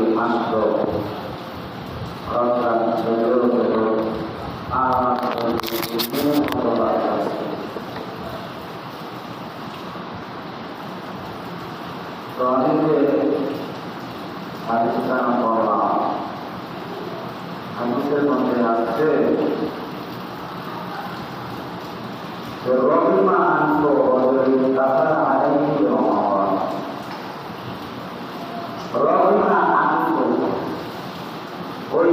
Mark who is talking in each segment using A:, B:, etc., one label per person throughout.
A: Berwakil ma'an Tuhan Berwakil ma'an Tuhan ওই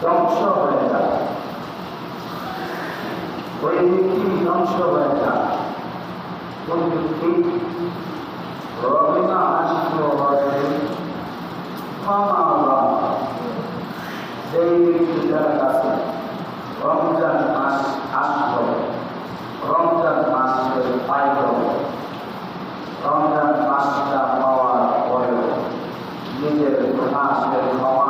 A: ধ্বংস হয়ে যায় ওই পৃথিবী ধ্বংস হয়ে যায় ওই আসিত কাছে রমজান রমজান রমজান মাসটা পাওয়ার পরেও নিজের মাসের ক্ষমা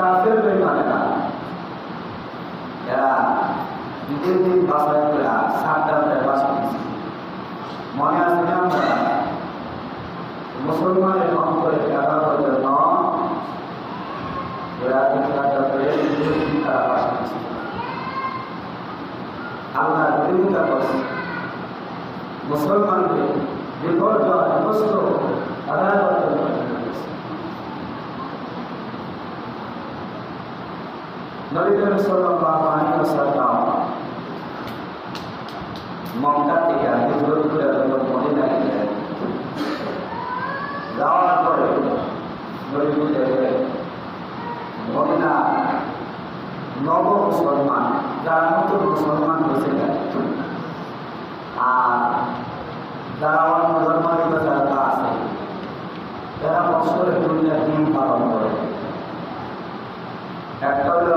A: কাফের বেমানে না। এরা নিজের দিন বাসায় করা সাতটার ব্যবহার করেছে। মনে আছে না মুসলমানের অন্তরে এগারো হাজার তারা বাস বিপর্যয় নবী করিম সাল্লাল্লাহু আলাইহি ওয়াসাল্লাম মক্কা থেকে হিজরত করে যখন মদিনায় গেলেন, যাওয়ার পরে নবী বললেন মদিনা নব মুসলমান, যারা নতুন মুসলমান হয়েছিলেন আর যারা অন্য তা আছে যারা বছরের দুনিয়া দিন পালন করে একটা হলো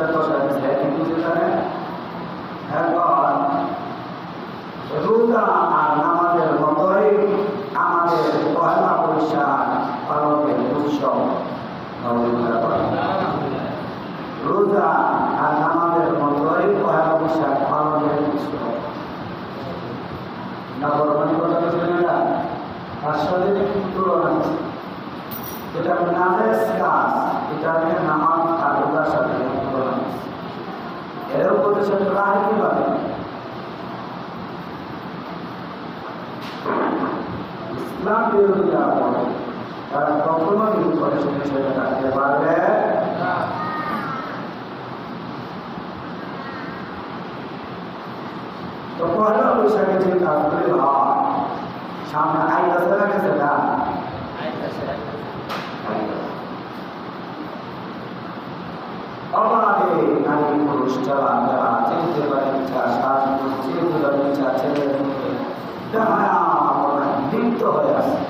A: এরকম প্রতিষ্ঠা দশা গেছে কিন্তু সেখানে এখন রোজা আর নামাজের মতোই আমাদের পয়লা বৈশাখ পালনের উৎসব নবীরা করে রোজা আর নামাজের মতোই পয়লা বৈশাখ পালনের উৎসব না বর্তমানে কথা শুনে না তার সাথে একটু তুলনা আছে। এটা নাজেস কাজ এটাকে নামাজ আর রোজার সাথে তুলনা আছে। এর উপরে সে রায় কীভাবে ইসলাম বিরোধী যারা বলে তারা কখনো কিন্তু ছেড়ে রাখতে পারবে তো পয়লা বৈশাখে যে কাজগুলি হয় সামনে আইতাছে না গেছে না অবাধে নারী পুরুষ যারা যারা চিনতে পারে ইচ্ছা শ্বাস চিনতে পারে ইচ্ছা ছেলে মেয়ে যারা লিপ্ত হয়ে আছে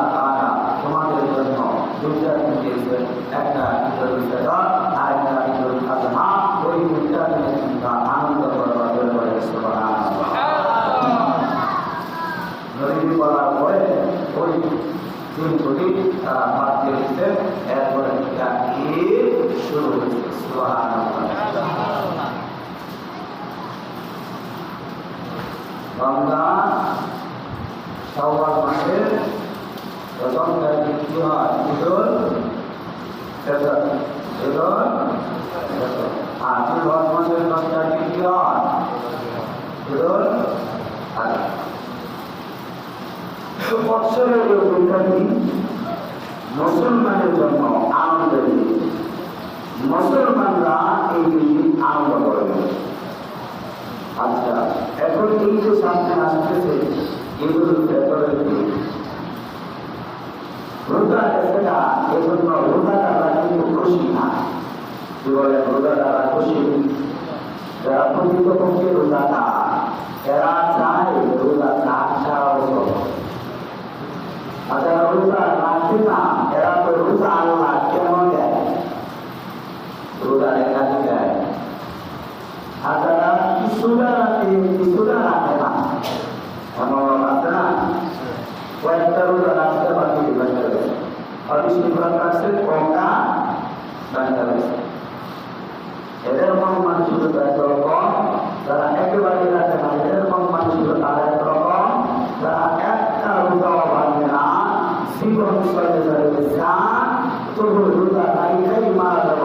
A: দুইটা দিন দিয়েছেন একটা ঈদুল ফিতর আর একটা ঈদুল আজহা ওই দুইটা দিনে তোমরা আনন্দ করবার নদী বলার পরে ওই দিনগুলি তারা বাদ দিয়ে দিতে এরপরে একটা শুরু হয়েছে। রমজান, শাওয়াল মাসের প্রথম তারিখে ঈদুল ফিতর ঈদুল ফিতর আর জিলহজ মাসের দশ তারিখে কি হয় ঈদুল আজহা ওই দুইটা মুসলমানের জন্য আনন্দের দিন মুসলমানরা এই দিন আনন্দ করবে আচ্ছা এখন এই যে সামনে আসতেছে এগুলো ভেতরের দিন রোজা না এজন্য রোজাদাররা কিন্তু খুশি না। কি বলে রোজাদাররা খুশি? যারা প্রকৃতপক্ষে রোজাদার এরা চায় রোজা বছর আর যারা রোজা রাখে না এরা তো রোজা আল্লাহ কেন দেয় রোজা রেখা দেয় আর যারা কিছুটা রাখে কিছুটা রাখে না এমন আছে না কয়েকটা রোজা রাখতে বাকি বাচ্চা রয়েছে আর বিষ্ণুপুরাণ রাখছে কমটা বাচ্চা রয়েছে এদের মন মানসিকতা একরকম যারা একেবারে রাখে না এদের মন মানসিকতা একরকম যারা একটা রোজাও ভাঙে না জীবন চলে যাবে যা তবু রোজা নাই খাই মারা যাব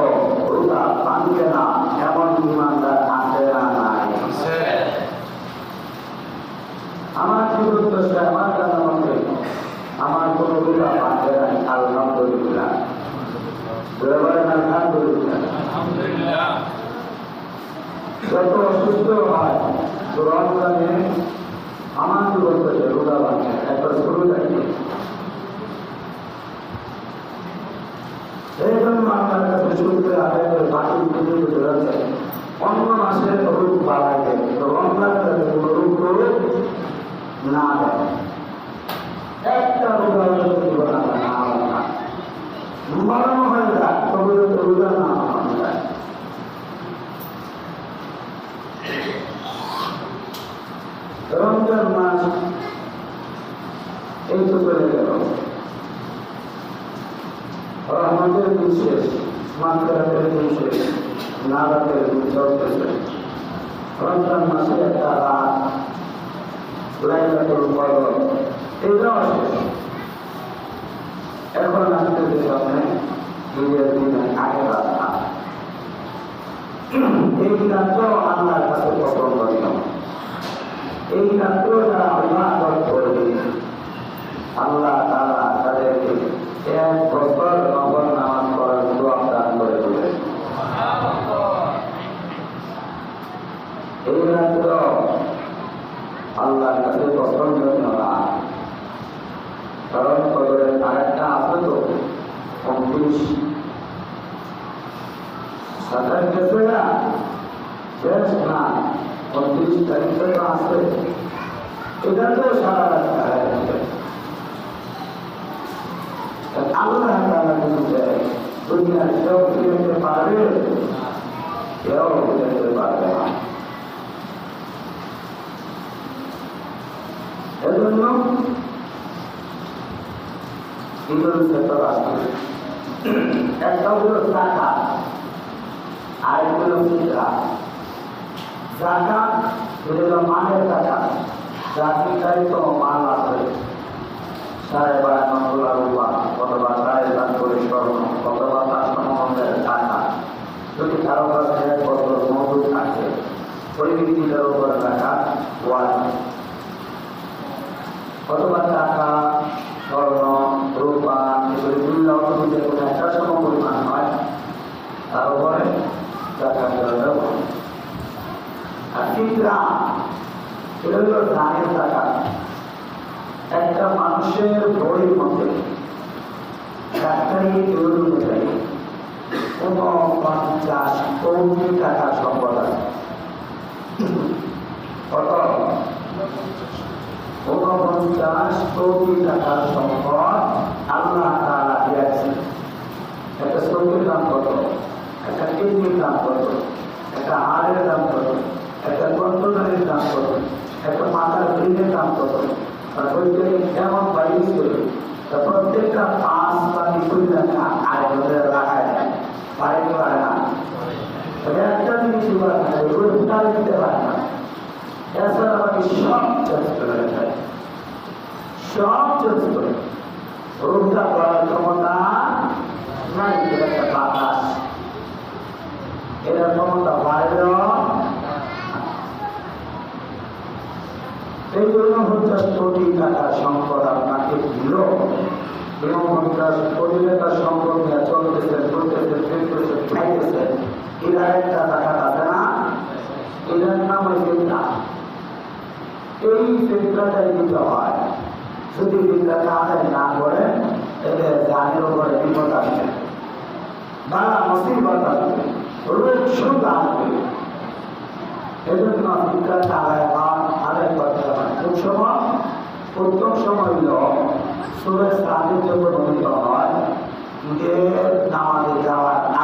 A: রোজা ভাঙবে না এমন ইমানদার আছে না নাই আমার জীবন দশা আমার জানা মতে আমার কোনো রোজা ভাঙে বলেন আলহামদুলিল্লাহ
B: আলহামদুলিল্লাহ
A: যত অসুস্থ হয় তো রমজানে আমার কি বলতে চাই রোজা বাঁচে একবার শুরু থাকি এই জন্য আপনার কাছে শুনতে আদায় করে বাকি পর্যন্ত চলেছে অন্য মাসে রোগ বাড়ায় দেয় তো রমজানের কাছে কোনো রোগ রোগ না দেয়। একটা রোগা হলে দিব না না হবে না হয়ে যায়, তবে রোজা না রমজান মাস, এই তো চলে গেল। রহমতের দিন শেষ মাত্রাতের দিন শেষ নারাতের দিন চলতেছে। রমজান মাসে একটা রাত লাইলাতুল কদর এটাও শেষ এখন আসতেছে সামনে ঈদের দিনে আগে রাত এই রাত্র আল্লাহর কাছে পছন্দ নিয়ম এই রাত্র যারা আল্লাহ করবে আল্লাহ তারা তাদেরকে এক বছর নগর নামাজ পড়ার দোয়া দান করে দেবে এই রাত্র কাছে পছন্দ না কারণ কবরের আরেকটা আছে তো উনত্রিশ সাতাশ গেছে না শেষ না উনত্রিশ তারিখে তো আছে এটা তো সারা রাস্তা আল্লাহ তাআলা কিন্তু দুনিয়ার ফিরতে পারবে কেউ ফিরতে পারবে না এজন্য ঈদুল ফিতর আসবে একটা হলো জাকাত আর একটা হলো ফিতরা। জাকাত এটা মানের টাকা জাতিকারী তো মাল আছে সাড়ে বারো নম্বর রূপা, অথবা সাড়ে সাত করে স্বর্ণ, অথবা তার সম্বন্ধের টাকা। যদি কারও কাছে এক বছর মজুদ থাকে ওই ব্যক্তিটার উপর টাকা ওয়াজ অথবা টাকা স্বর্ণ রূপা এগুলি মূল্য অর্থনীতির কোনো একটা সম পরিমাণ হয় তার উপরে টাকা দেওয়া আর চিন্তা এটা হলো দানের টাকা একটা মানুষের বড়ির মধ্যে ডাক্তারি তৈরি অনুযায়ী উনপঞ্চাশ কোটি টাকা সম্পদ আছে কত কোটি টাকার সম্পদ আল্লাহ তালা দিয়েছে একটা চোখের দাম কত একটা কিডনির দাম কত একটা হাড়ের দাম কত একটা কন্ট্রোলের দাম কত একটা মাথার ব্রিজের দাম কত প্রত্যেকটা আয় ধরে রাখা একটা সব চেঞ্জ করে যায় চেঞ্জ করে করার ক্ষমতা নাই একটা বাতাস এটার ক্ষমতা বাইরেও এই জন্য পঞ্চাশ কোটি টাকার সম্পদ আপনাকে দিল চলতেছে খাইতেছে। এরা একটা টাকা না এটার নাম ওই চিন্তা এই চিন্তাটাই দিতে হয়। যদি চিন্তাটা আদায় না করে এদের জানের উপরে বিপদ আসবে। বালা মুসিবত আসবে। রোগ সুদ আসবে। এজন্য চিন্তা আদায় হওয়া আদায় করতে হবে। কোন সময়? প্রথম সময় হল সুরের জন্য গঠিত হয় ঈদের নামাজে যাওয়ার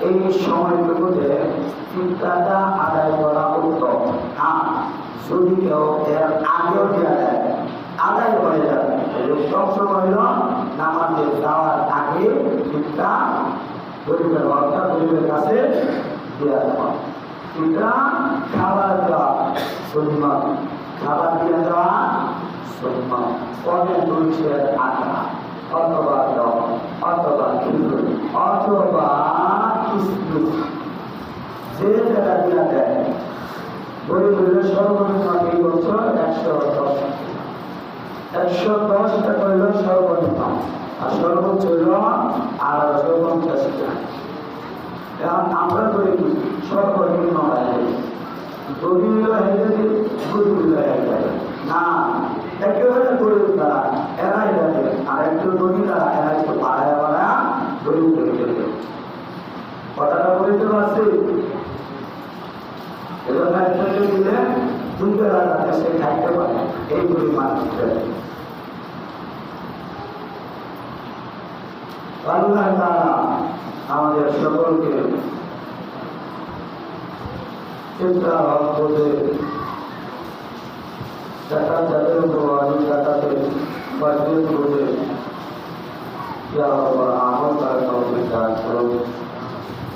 A: এই সময়টুকুতে চিন্তাটা আদায় করা উত্তম হ্যাঁ যদি কেউ এর আগেও দেওয়া যায়, আদায় হয়ে যাবে উত্তম সময় হল নামাজে যাওয়ার আগে চিন্তা গরিবের ঘরটা গরিবের কাছে দেওয়া যাওয়া চিন্তা খাবার দেওয়া সুন্নত খাবার দিয়ে দেওয়া সুন্নত পরে দুইশের আটা, অথবা দম অথবা খেজুর, অথবা যে টাকা দিয়া বই বললে সর্বনিম্ন এই বছর দশ একশো দশ টাকা হইল সর্বনিম্ন আর সর্বোচ্চ হইল আড়াইশো পঞ্চাশ টাকা আমরা করি কি সর্বনিম্ন হয় দলিল হেঁটে না একেবারে গরিব তারা এরাই যাবে আর একটু তারা এরা একটু গরিব হয়ে যাবে কথাটা বলতে পারছি এজন্য একজনকে দিলে দুই বেলা যাতে সে খাইতে পারে এই মানুষদের আল্লাহ তাআলা আমাদের সকলকে চিন্তা করে টাকা যাদের উপর আমি টাকাতে বাজেট করে ইয়া আল্লাহ আমল